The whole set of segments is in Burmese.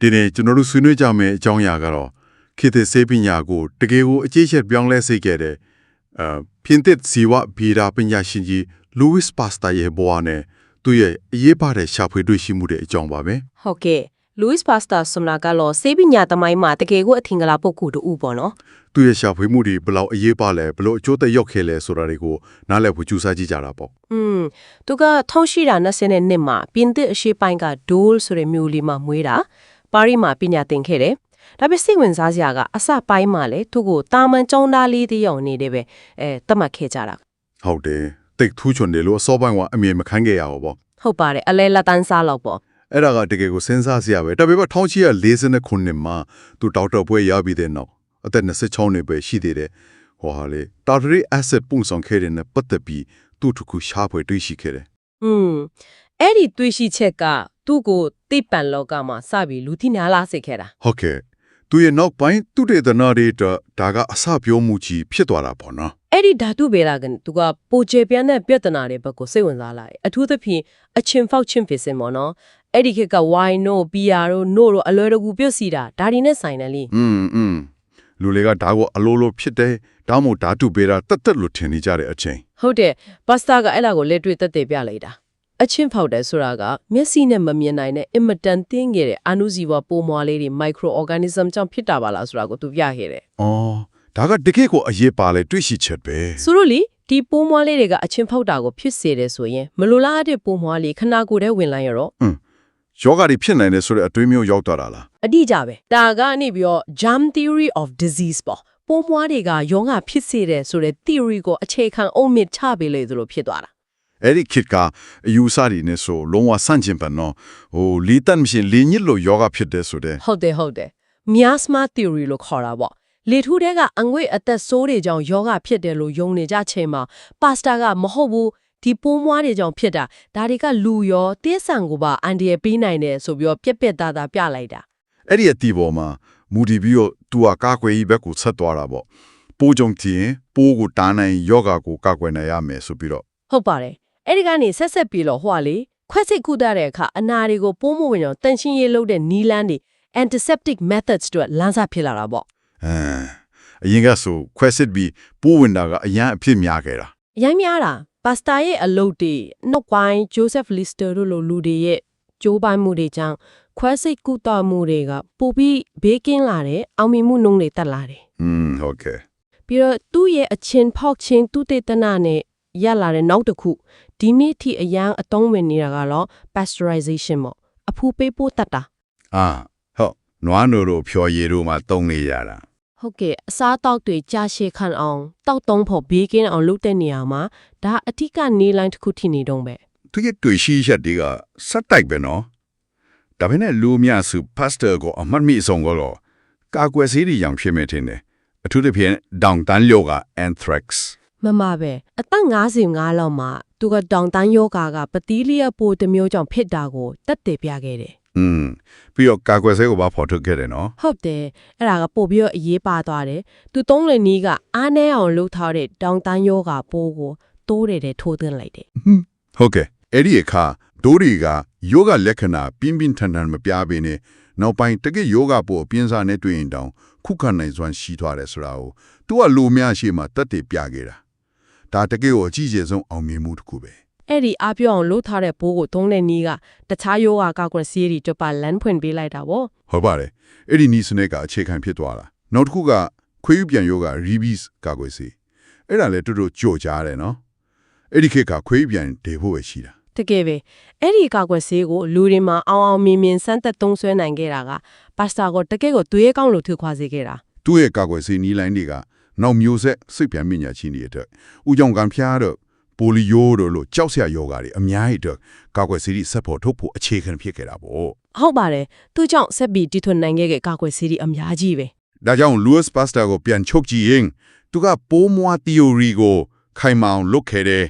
ဒီနေ့ကျွန်တော်တို့ဆွေးနွေးကြမယ့်အကြောင်းအရာကတော့ခေတ်သစ်ဆေးပညာကိုတကယ်ကိုအကျဉ်းချက်ပြောင်းလဲစေခဲ့တဲ့အာပြင်သစ်ဇီဝဗီဒပညာရှင်ကြီး Louis Pasteur ရဲ့ဘဝနဲ့သူ့ရဲ့အရေးပါတဲ့ရှာဖွေတွေ့ရှိမှုတွေအကြောင်းပါပဲဟုတ်ကဲ့ Louis Pasteur ဆိုတာကတော့စေပညာသမိုင်းမှာတကယ်ကိုအထင်ကလာပုဂ္ဂိုလ်တူပေါ့နော်သူ့ရဲ့ရှာဖွေမှုတွေဘယ်လောက်အရေးပါလဲဘယ်လိုအကျိုးသက်ရောက်ခဲ့လဲဆိုတာတွေကိုနားလည်ဖို့ကြိုးစားကြည့်ကြတာပေါ့อืมသူက1820နှစ်မှာပြင်သစ်အရှေ့ပိုင်းကဒိုးလ်ဆိုတဲ့မြို့လေးမှာမွေးတာ ပါရီမှာပညာသင်ခဲ့တယ်ဒါပေမဲ့စိတ်ဝင်စားစရာကအစပိုင်းမှာလေသူ့ကိုတာမန်ကျောင်းသားလေးတစ်ယောက်အနေနဲ့ပဲအဲတတ်မှတ်ခဲ့ကြတာဟုတ်တယ်တိတ်ထူးချွန်တယ်လို့အစောပိုင်းကအမြင်မခံခဲ့ရဘူးပေါ့ဟုတ်ပါတယ်အလဲလက်တန်းစားလောက်ပေါ့အဲ့ဒါကတကယ်ကိုစဉ်းစားစရာပဲဒါပေမဲ့1949ခုနှစ်မှာသူဒေါက်တာဘွဲရပြီးတဲ့နောက်အသက်26နှစ်ပဲရှိသေးတယ်ဟောဟာလေတာတရီ asset ပုံဆောင်ခဲ့တဲ့နဲ့ပတ်သက်ပြီးသူ့တစ်ခုရှားဖွေတွေ့ရှိခဲ့တယ်อืมအဲ့ဒီတွေးရှိချက်က သူ့ကိုသိပ္ပံလောကမှာစပြီးလူသိများလာစေခဲ့တာ ဟုတ်ကဲ့သူရဲ့နောက်ပိုင်းသူတေသနာတွေတော့ဒါကအစပြောမှုကြီးဖြစ်သွားတာပေါ့နော် အဲ့ဒီဓာတုဗေဒကသူကပိုကျေပြန်းတဲ့ပြဿနာတွေဘက်ကိုစိတ်ဝင်စားလာတယ်အထူးသဖြင့်အချင်းဖောက်ချင်းဖြစ်စင်ပေါ့နော်အဲ့ဒီခေတ်က wine တို့ beer တို့ no တို့အလွယ်တကူပြုတ်စီတာဒါဒီနဲ့ဆိုင်တယ်လी อืมอืมလူတွေကဒါကိုအလိုလိုဖြစ်တယ်ဒါမှမဟုတ်ဓာတုပေးတာတက်တက်လို့ထင်နေကြတဲ့အချိန် ဟုတ်တယ်ပါစတာကအဲ့ဒါကိုလက်တွေ့သက်သေပြလိုက်တာ အချင်းဖောက်တယ်ဆိုတာကမျက်စိနဲ့မမြင်နိုင်တဲ့အင်မတန်တင်းငယ်တဲ့အနုဇီဝပိုးမွားလေးတွေ microorganism ကြောင့်ဖြစ်တာပါလားဆိုတာကိုသူပြခဲ့တယ်။အော်ဒါကတကယ့်ကိုအရေးပါလေတွေ့ရှိချက်ပဲဆိုတော့လေဒီပိုးမွားလေးတွေကအချင်းဖောက်တာကိုဖြစ်စေတယ်ဆိုရင်မလိုလားတဲ့ပိုးမွားလေးခနာကိုယ်ထဲဝင်လာရတော့။ယောဂါတွေဖြစ်နိုင်တယ်ဆိုတဲ့အတွေးမျိုးရောက်သွားတာလားအတိအကျပဲဒါကနေပြီးတော့ germ theory of disease ပေါ့ပိုးမွားတွေကယောဂဖြစ်စေတယ်ဆိုတဲ့ theory ကိုအခြေခံအုံမြင့်ချပေးလေသလိုဖြစ်သွားတာ။ အဲ့ဒီခေတ်ကအယူဆတွေနဲ့ဆိုလုံးဝဆန့်ကျင်ပန်တော့ဟိုလီတန်မရှင်လင်းညစ်လို့ယောဂါဖြစ်တယ်ဆိုတဲ့ဟုတ်တယ်ဟုတ်တယ် miasma theory လို့ခေါ်တာပေါ့လေထူးတဲ့ကအငွေ့အသက်ဆိုးတွေကြောင့်ယောဂဖြစ်တယ်လို့ယုံနေကြချိန်မှာပါစတာကမဟုတ်ဘူးဒီပိုးမွားတွေကြောင့်ဖြစ်တာဒါတွေကလူရောတေးဆန်ကိုပါအန်ဒီရပေးနိုင်တယ်ဆိုပြီးတော့ပြက်ပြက်သားသားပြလိုက်တာအဲ့ဒီအတီပေါ်မှာမူတည်ပြီးတော့သူကကာကွယ်ရေးဘက်ကိုဆက်သွားတာပေါ့။ပိုးကြုံတင်ပိုးကိုတားနိုင်ယောဂါကိုကာကွယ်နိုင်ရမယ်ဆိုပြီးတော့ဟုတ်ပါတယ် အဲ့ဒီကနေဆက်ဆက်ပြီးတော့ဟိုကလေခွက်စစ်ကုသတဲ့အခါအနာတွေကိုပိုးမဝင်တော့တန်ရှင်းရေးလုပ်တဲ့နီလန်းတွေ antiseptic methods တို့လမ်းစာဖြစ်လာတာပေါ့အမ်အရင်ကဆိုခွဲစစ်ပြီးပိုးဝင်တာကအရန်အဖြစ်များခဲ့တာအရိုင်းများတာပါစတာရဲ့အလုပ်တွေနောက်ပိုင်းဂျိုးဆက်လစ်စတာတို့လိုလူတွေရဲ့ကြိုးပမ်းမှုတွေကြောင့်ခွဲစိတ်ကုသမှုတွေကပိုပြီးဘေးကင်းလာတဲ့အောင်မြင်မှုနှုန်းတွေတက်လာတယ်။อืมဟုတ်ကဲ့ပြီးတော့သူ့ရဲ့အချင်းဖောက်ချင်းသူတေသနာနဲ့ ရလာတဲ့နောက်တစ်ခုဒီနေ့ထိအရန်အသုံးဝင်နေတာကတော့ pasteurization ပေါ့အဖူပေးပိုးတတ်တာ။အာဟုတ်နွားနိုတို့ဖြော်ရည်တို့မှာတုံးနေရတာဟုတ်ကဲ့အစားတောက်တွေကြာရှည်ခံအောင်တောက်တုံးဖို့ဘေးကင်းအောင်လုပ်တဲ့နေရာမှာဒါအထက်ကနေလိုင်းတစ်ခုထိနေတော့ပဲသူရဲ့တွေ့ရှိချက်တွေကစက်တိုက်ပဲနော်ဒါပေမဲ့လူအများစုပက်စတာကိုအမှတ်မိဆုံးကတော့ကာကွယ်ဆေးတွေရောင်ဖြစ်မဲ့ထင်တယ်အထူးသဖြင့်ဒေါန်တန်ယောဂ anthrax မမပဲအသက်55လောက်မှာသူကတောင်တန်းယောဂါကပတိလျက်ပိုတစ်မျိုးကြောင့်ဖြစ်တာကိုတက်တည်ပြခဲ့တယ်อืมပြီးတော့ကာကွယ်ဆေးကိုပါဖော်ထုတ်ခဲ့တယ်နော်ဟုတ်တယ်အဲ့ဒါကပို့ပြီးတော့အရေးပါသွားတယ်သူသုံးလနီးကအားနဲအောင်လှုပ်ထားတဲ့တောင်တန်းယောဂါပိုးကိုတိုးတယ်တဲ့ထိုးသွင်းလိုက်တယ်ဟုတ်ကဲ့အဲ့ဒီအခါဒိုးတွေကယောဂလက္ခဏာပြင်းပြင်းထန်ထန်မပြဘဲနဲ့နောက်ပိုင်းတကယ့်ယောဂပို့အပြင်းစားနဲ့တွေ့ရင်တောင်ခုခံနိုင်စွမ်းရှိသွားတယ်ဆိုတာကိုသူကလူများရှိမှတက်တည်ပြခဲ့တာ ဒါတကယ့်ကိုအကြီးကျယ်ဆုံးအောင်မြင်မှုတစ်ခုပဲအဲ့ဒီအားပြောင်းအောင်လှုပ်ထားတဲ့ပိုးကိုသုံးတဲ့နီးကတခြားယောဂါကောက်ကရစီရီတပါလန်ဖွင့်ပေးလိုက်တာဗောဟုတ်ပါတယ်အဲ့ဒီနီးစနစ်ကအခြေခံဖြစ်သွားတာနောက်တစ်ခုကခွေးယူပြန်ယောဂ rebis ကာကွယ်စီအဲ့ဒါလည်းတူတူကြော်ကြားတယ်နော်အဲ့ဒီခေတ်ကခွေးယူပြန်ဒေဖို့ပဲရှိတာတကယ်ပဲအဲ့ဒီကောက်ကရစီကိုလူတွေမှာအောင်အောင်မြင်မြင်စမ်းသက်သုံးဆွဲနိုင်ခဲ့တာကပါစတာကိုတကယ်ကိုသွေးကောင်းလို့ထွခွာစေခဲ့တာသူ့ရဲ့ကာကွယ်စီနီးလိုင်းတွေက နောက်မျိုးဆက်စိတ်ပြန်မြညာချင်းတွေအတွက်ဥကြောင့်ကံဖျားတော့ပိုလီယိုတို့လို့ကြောက်စရာယောဂါတွေအများကြီးအတွက်ကာကွယ်စီဆက်ဖို့ထုတ်ဖို့အခြေခံဖြစ်ခဲ့တာပေါ့ဟုတ်ပါတယ်သူကြောင့်ဆက်ပြီးတီထွန်နိုင်ခဲ့တဲ့ကောက်ကရစီရီအများကြီးပဲဒါကြောင့် Louis Pasteur ကိုပြန်ချုပ်ကြည့်ရင်သူကပိုးမွား theory ကိုခိုင်မာအောင်လုပ်ခဲ့တယ်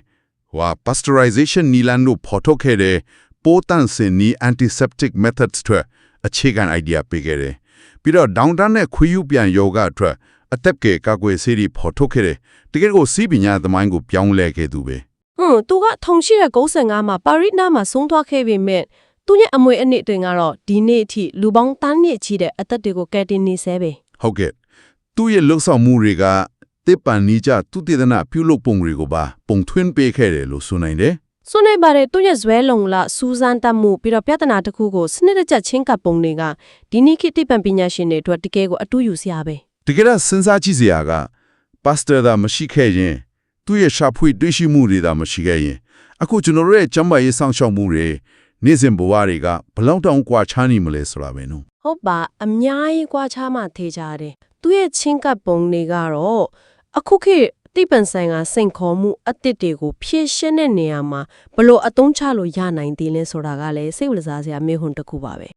ဟိုဟာ pasteurization နီလန်တို့ဖော်ထုတ်ခဲ့တယ်ပိုးတန့်စင်နီ antiseptic methods တွေအခြေခံ idea ပေးခဲ့တယ်ပြီးတော့ downtown နဲ့ခွေးယူပြန်ယောဂအတွက် အသက်ကကာကွယ်ဆေးတွေဖော်ထုတ်ခဲ့တယ်တကယ်ကိုစီးပညာသမိုင်းကိုပြောင်းလဲခဲ့သူပဲဟွန်းသူကထုံရှိတဲ့95မှာပါရီနာမှာဆုံးသွားခဲ့ပေမဲ့သူ့ရဲ့အမွေအနှစ်တင်ကတော့ဒီနေ့အထိလူပေါင်းတန်းနှစ်ချီတဲ့အသက်တွေကိုကယ်တင်နေဆဲပဲဟုတ်ကဲ့သူ့ရဲ့လှုပ်ဆောင်မှုတွေကတစ်ပန်နီးကြသူတည်တဲ့နာပြုလုပ်ပုံတွေကိုပါပုံထွင်းပေးခဲ့တယ်လို့ဆိုနိုင်တယ်ဆွနေပါတယ်သူ့ရဲ့ဇွဲလုံလစူးစမ်းတတ်မှုပြီးတော့ပြဿနာတစ်ခုကိုစနစ်တကျချင်းကပ်ပုံတွေကဒီနေ့ခေတ်တိပံပညာရှင်တွေအတွက်တကယ်ကိုအတူယူစရာပဲ တကယ်တော့စဉ်းစားကြည့်စရာကပါစတာသာမရှိခဲ့ရင်သူ့ရဲ့ရှာဖွေတွေ့ရှိမှုတွေသာမရှိခဲ့ရင်အခုကျွန်တော်တို့ရဲ့ကျမ်းမာရေးစောင့်ရှောက်မှုတွေနေ့စဉ်ဘဝတွေကဘယ်လောက်တောင်ကွာခြားနေမလဲဆိုတာပဲနော်ဟုတ်ပါအများကြီးကွာခြားမှထေကြတယ်သူ့ရဲ့ချင်းကပ်ပုံတွေကတော့အခုခေတ်တိပံဆိုင်ကစိန်ခေါ်မှုအသစ်တွေကိုဖြည့်ရှင်းတဲ့နေရာမှာဘလို့အသုံးချလို့ရနိုင်သေးလဲဆိုတာကလည်းစိတ်ဝင်စားစရာမေးခွန်းတစ်ခုပါပဲ